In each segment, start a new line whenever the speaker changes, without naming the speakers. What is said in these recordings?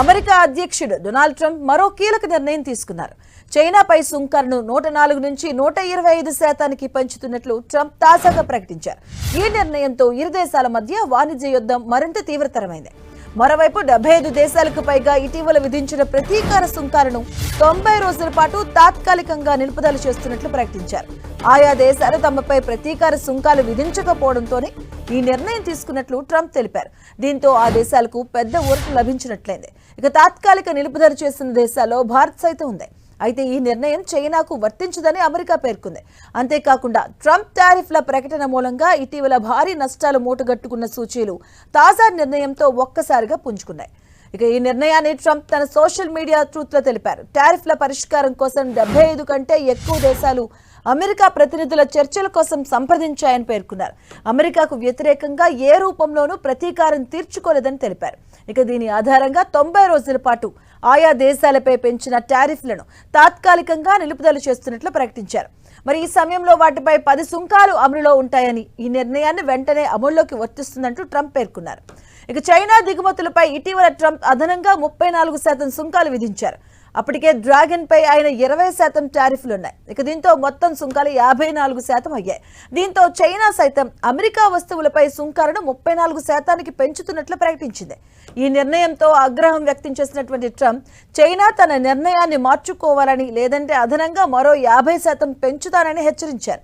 America అధ్యక్షుడు Donald Trump మరో కీలక నిర్ణయం తీసుకున్నారు. చైనాపై సుంకర్ను నూట నాలుగు నుంచి నూట ఇరవై ఐదు శాతానికి పెంచుతున్నట్లు ట్రంప్ తాజాగా ప్రకటించారు. ఈ నిర్ణయంతో ఇరు దేశాల మధ్య వాణిజ్య యుద్ధం మరింత తీవ్రతరమైంది. మరోవైపు డెబ్బై ఐదు దేశాలకు పైగా ఇటీవల విధించిన ప్రతీకార సుంకాలను తొంభై రోజుల పాటు తాత్కాలికంగా నిలుపుదల చేస్తున్నట్లు ప్రకటించారు. ఆయా దేశాలు తమపై ప్రతీకార సుంకాలు విధించకపోవడంతోనే ఈ నిర్ణయం తీసుకున్నట్లు ట్రంప్ తెలిపారు. దీంతో ఆ దేశాలకు పెద్ద ఊరట లభించినట్లయింది. ఇక తాత్కాలిక నిలుపుదల చేస్తున్న దేశాల్లో భారత్ సైతం ఉంది. అయితే ఈ నిర్ణయం చైనాకు వర్తించదని అమెరికా పేర్కొంది. అంతేకాకుండా ట్రంప్ టారిఫ్ల ప్రకటన మూలంగా ఇటీవల భారీ నష్టాలు మూటగట్టుకున్న సూచీలు తాజా నిర్ణయంతో ఒక్కసారిగా పుంజుకున్నాయి. ఇక ఈ నిర్ణయాన్ని ట్రంప్ తన సోషల్ మీడియా ట్రూత్లో తెలిపారు. టారిఫ్ల పరిష్కారం కోసం డెబ్బై ఐదు కంటే ఎక్కువ దేశాలు అమెరికా ప్రతినిధుల చర్చల కోసం సంప్రదించాయని పేర్కొన్నారు. అమెరికాకు వ్యతిరేకంగా ఏ రూపంలోనూ ప్రతీకారం తీర్చుకోలేదని తెలిపారు. ఇక దీని ఆధారంగా తొంభై రోజుల పాటు ఆయా దేశాలపై పెంచిన టారిఫ్లను తాత్కాలికంగా నిలుపుదల చేస్తున్నట్లు ప్రకటించారు. మరి ఈ సమయంలో వాటిపై పది సుంకాలు అమలులో ఉంటాయని ఈ నిర్ణయాన్ని వెంటనే అమల్లోకి వర్తిస్తుందంటూ ట్రంప్ పేర్కొన్నారు. ఇక చైనా దిగుమతులపై ఇటీవల ట్రంప్ అదనంగా ముప్పై నాలుగు శాతం సుంకాలు విధించారు. అప్పటికే డ్రాగన్ పై ఆయన ఇరవై శాతం టారిఫ్లు ఉన్నాయి ఇక దీంతో మొత్తం సుంకాలు యాభై నాలుగు శాతం అయ్యాయి. దీంతో చైనా సైతం అమెరికా వస్తువులపై సుంకాలను ముప్పై నాలుగు శాతానికి పెంచుతున్నట్లు ప్రకటించింది. ఈ నిర్ణయంతో ఆగ్రహం వ్యక్తం చేసినటువంటి ట్రంప్ చైనా తన నిర్ణయాన్ని మార్చుకోవాలని లేదంటే అదనంగా మరో యాభై శాతం పెంచుతానని హెచ్చరించారు.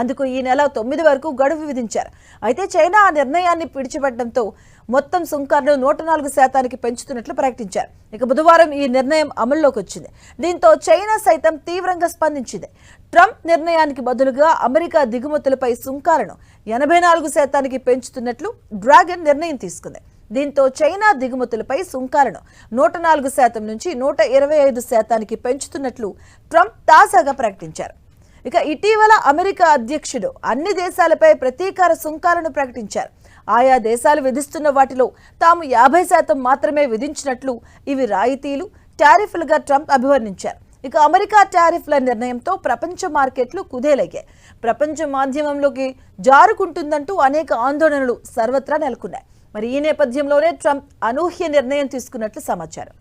అందుకు ఈ నెల తొమ్మిది వరకు గడువు విధించారు. అయితే చైనా ఆ నిర్ణయాన్ని పిడిచిపెట్టడంతో మొత్తం సుంకాలను నూట నాలుగు శాతానికి పెంచుతున్నట్లు ప్రకటించారు. ఇక బుధవారం ఈ నిర్ణయం అమల్లోకి వచ్చింది. దీంతో చైనా సైతం తీవ్రంగా స్పందించింది. ట్రంప్ నిర్ణయానికి బదులుగా అమెరికా దిగుమతులపై సుంకాలను ఎనభై నాలుగు శాతానికి పెంచుతున్నట్లు డ్రాగన్ నిర్ణయం తీసుకుంది. దీంతో చైనా దిగుమతులపై సుంకాలను నూట నాలుగు శాతం నుంచి నూట ఇరవై ఐదు శాతానికి పెంచుతున్నట్లు ట్రంప్ తాజాగా ప్రకటించారు. ఇక ఇటీవల అమెరికా అధ్యక్షుడు అన్ని దేశాలపై ప్రతీకార సుంకాలను ప్రకటించారు. ఆయా దేశాలు విధిస్తున్న వాటిలో తాము యాభై శాతం మాత్రమే విధించినట్లు ఇవి రాయితీలు టారిఫ్లుగా ట్రంప్ అభివర్ణించారు. ఇక అమెరికా టారిఫ్ల నిర్ణయంతో ప్రపంచ మార్కెట్లు కుదేలయ్యాయి. ప్రపంచ మాధ్యమంలోకి జారుకుంటుందంటూ అనేక ఆందోళనలు సర్వత్రా నెలకొన్నాయి. మరి ఈ నేపథ్యంలోనే ట్రంప్ అనూహ్య నిర్ణయం తీసుకున్నట్లు సమాచారం.